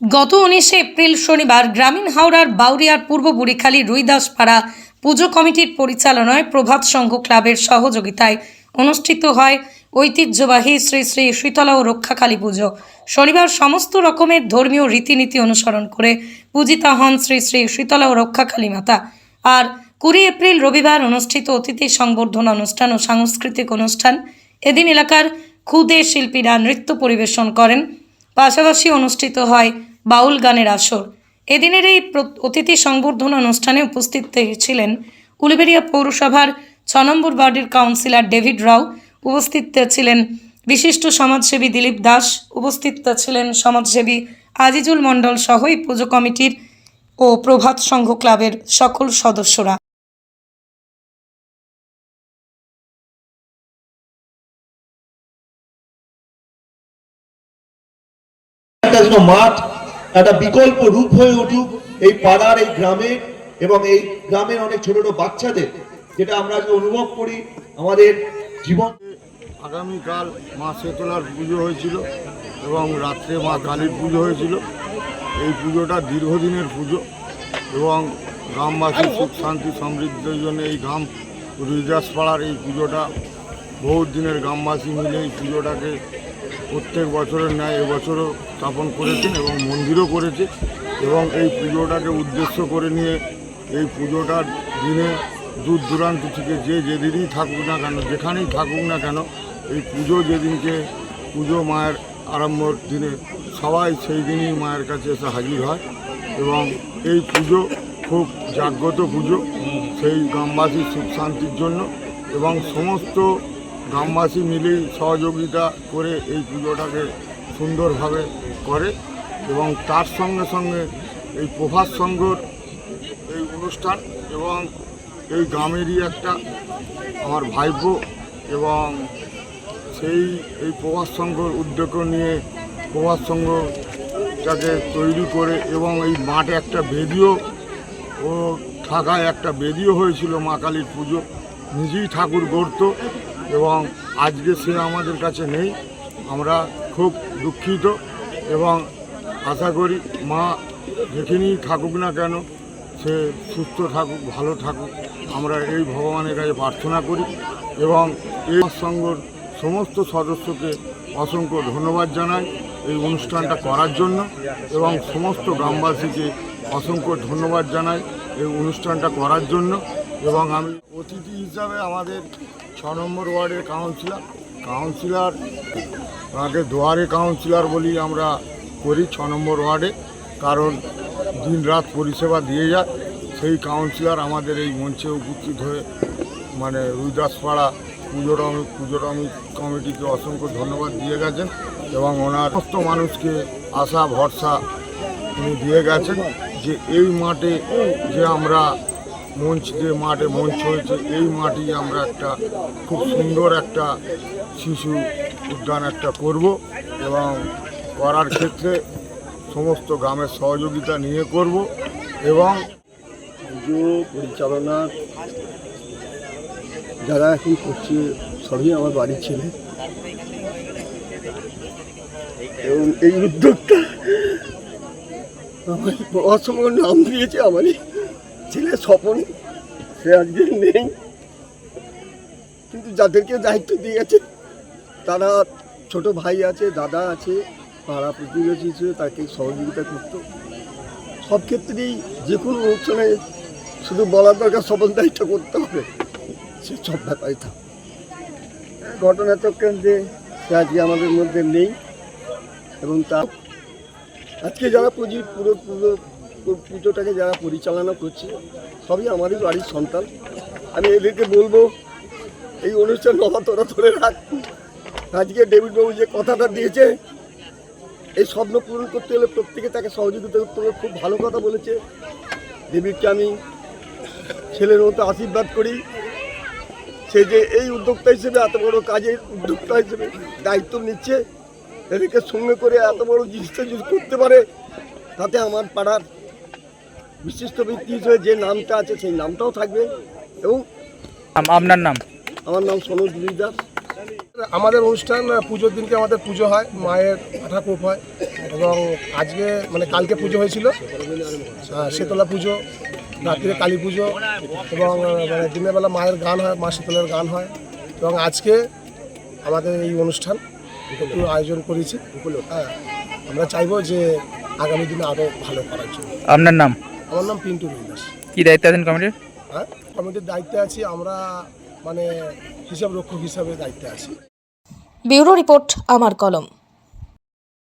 গত উনিশে এপ্রিল শনিবার গ্রামীণ হাওড়ার বাউরিয়ার পূর্ব বুড়িখালী রুইদাসপাড়া পুজো কমিটির পরিচালনায় প্রভাত সংঘ ক্লাবের সহযোগিতায় অনুষ্ঠিত হয় ঐতিহ্যবাহী শ্রী শ্রী শীতলা ও রক্ষাকালী পুজো। শনিবার সমস্ত রকমের ধর্মীয় রীতিনীতি অনুসরণ করে পূজিতা হন শ্রী শ্রী শীতলা ও রক্ষাকালী মাতা। আর কুড়ি এপ্রিল রবিবার অনুষ্ঠিত অতিথি সংবর্ধনা অনুষ্ঠান ও সাংস্কৃতিক অনুষ্ঠান। এদিন এলাকার ক্ষুদে শিল্পীরা নৃত্য পরিবেশন করেন। পাশাপাশি অনুষ্ঠিত হয় বাউল গানের আসর। এদিনের এই অতিথি সংবর্ধনা অনুষ্ঠানে উপস্থিত ছিলেন উলুবেড়িয়া পৌরসভার ছ নম্বর ওয়ার্ডের কাউন্সিলর ডেভিড রাও, উপস্থিত ছিলেন বিশিষ্ট সমাজসেবী দিলীপ দাস, উপস্থিত ছিলেন সমাজসেবী আজিজুল মণ্ডল সহ এই পুজো কমিটির ও প্রভাত সংঘ ক্লাবের সকল সদস্যরা। যেন মাঠ, একটা বিকল্প রূপ হয়ে উঠুক এই পাড়ার, এই গ্রামের এবং এই গ্রামের অনেক ছোট ছোট বাচ্চাদের, যেটা আমরা যে অনুভব করি আমাদের জীবন। আগামীকাল মা শেতলার পুজো হয়েছিল এবং রাত্রে মা কালীর পুজো হয়েছিল। এই পুজোটা দীর্ঘদিনের পুজো এবং গ্রামবাসীর সুখ, শান্তি, সমৃদ্ধির জন্য এই গ্রাম রিজাসপাড়ার এই পুজোটা বহুত দিনের গ্রামবাসী মিলে এই পুজোটাকে প্রত্যেক বছরের ন্যায় এবছরও স্থাপন করেছেন এবং মন্দিরও করেছে এবং এই পুজোটাকে উদ্দেশ্য করে নিয়ে এই পুজোটার দিনে দূর দূরান্ত থেকে যে যেদিনই থাকুক না কেন, যেখানেই থাকুক না কেন, এই পুজো যেদিনকে পুজো মায়ের আরম্ভর দিনে সবাই সেই দিনই মায়ের কাছে এসে হাজির হয় এবং এই পুজো খুব জাগ্রত পুজো, সেই গ্রামবাসীর সুখ শান্তির জন্য এবং সমস্ত গ্রামবাসী মিলেই সহযোগিতা করে এই পুজোটাকে সুন্দরভাবে করে এবং তার সঙ্গে সঙ্গে এই প্রভাত সংঘর এই অনুষ্ঠান এবং এই গ্রামেরই একটা আমার ভাইপো এবং সেই, এই প্রভাত সংঘর উদ্যোগ নিয়ে প্রভাত সংঘটাকে তৈরি করে এবং এই মাঠে একটা বেদিও ও থাকায় একটা বেদিও হয়েছিল মা কালীর পুজো। নিজেই ঠাকুর গড়ত। এবং আজকে সে আমাদের কাছে নেই। আমরা খুব দুঃখিত এবং আশা করি মা যেখানেই থাকুক না কেন, সে সুস্থ থাকুক, ভালো থাকুক। আমরা এই ভগবানের কাছে প্রার্থনা করি এবং এই সংঘর সমস্ত সদস্যকে অসংখ্য ধন্যবাদ জানাই এই অনুষ্ঠানটা করার জন্য এবং সমস্ত গ্রামবাসীকে অসংখ্য ধন্যবাদ জানাই এই অনুষ্ঠানটা করার জন্য এবং আমি অতিথি হিসাবে আমাদের নম্বর ওয়ার্ডের কাউন্সিলর। কাউন্সিলর আগে দুয়ারে কাউন্সিলর বলি আমরা করি ছ নম্বর ওয়ার্ডে। কারণ দিনরাত পরিষেবা দিয়ে যায়। সেই কাউন্সিলর আমাদের এই মঞ্চে উপস্থিত হয়ে মানে রুইদাসপাড়া পুজোর আমি- পুজোর আমি কমিটিকে অসংখ্য ধন্যবাদ দিয়ে গেছেন এবং ওনার সমস্ত মানুষকে আশা, ভরসা দিয়ে গেছেন যে এই মাঠে যে আমরা মঞ্চ যে মাঠে মঞ্চ হয়েছে, এই মাঠেই আমরা একটা খুব সুন্দর একটা শিশু উদ্যান একটা করব এবং করার ক্ষেত্রে সমস্ত গ্রামের সহযোগিতা নিয়ে করব এবং পুজো পরিচালনা যারা এখন করছে, সবই আমার বাড়ির ছেলে। এবং এই উদ্যোগটা আমার নাম দিয়েছে আমারই। ছেলে স্বপন, সে আজকে নেই। কিন্তু যাদেরকে দায়িত্ব দিয়েছে, তারা ছোট ভাই আছে, দাদা আছে, পাড়া প্রতিবেশী হিসেবে তাকে সহযোগিতা করতো। সব ক্ষেত্রেই যে কোনো অনুষ্ঠানে শুধু বলার দরকার সবল দায়িত্ব করতে হবে, সে সব ব্যাপারই থাকে। ঘটনা চক্রান্তে সে আজকে আমাদের মধ্যে নেই। এবং তা আজকে যারা পুজো পুরো পুরো পুজোটাকে যারা পরিচালনা করছে, সবই আমারই বাড়ির সন্তান। আমি এদেরকে বলব, এই অনুষ্ঠান নবাতরা ধরে রাখ। আজকে ডেভিডবাবু যে কথাটা দিয়েছে, এই স্বপ্ন পূরণ করতে হলে প্রত্যেকে তাকে সহযোগিতা করতে হবে। খুব ভালো কথা বলেছে। দেবীকে আমি ছেলের মতো আশীর্বাদ করি। সে যে এই উদ্যোক্তা হিসেবে, এত বড় কাজের উদ্যোক্তা হিসেবে দায়িত্ব নিচ্ছে, এদেরকে সঙ্গে করে এত বড় জিনিসটা যদি করতে পারে, তাতে আমার পাড়ার বিশিষ্ট ব্যক্তি হিসেবে যে নামটা আছে সেই নামটাও থাকবে এবং আপনার নাম? আমার নাম সনোজ দাস আমাদের অনুষ্ঠান পুজোর দিনকে আমাদের পুজো হয় মায়ের আঠা কূপ হয় এবং আজকে মানে কালকে পুজো হয়েছিল। শীতলা পুজো রাত্রে কালী পুজো এবং মানে দিনের বেলা মায়ের গান হয় মা শীতলার গান হয় এবং আজকে আমাদের এই অনুষ্ঠান আয়োজন করেছি। হ্যাঁ আমরা চাইব যে আগামী দিনে আরও ভালো করার জন্য। আপনার নাম? আমার নাম পিন্টু রুইদাস কি দায়িত্ব আছেন কমিটির? হ্যাঁ কমিটির দায়িত্বে আছি আমরা মানে হিসাব রক্ষক হিসাবে দায়িত্বে আছি। ব্যুরো রিপোর্ট আমার কলম।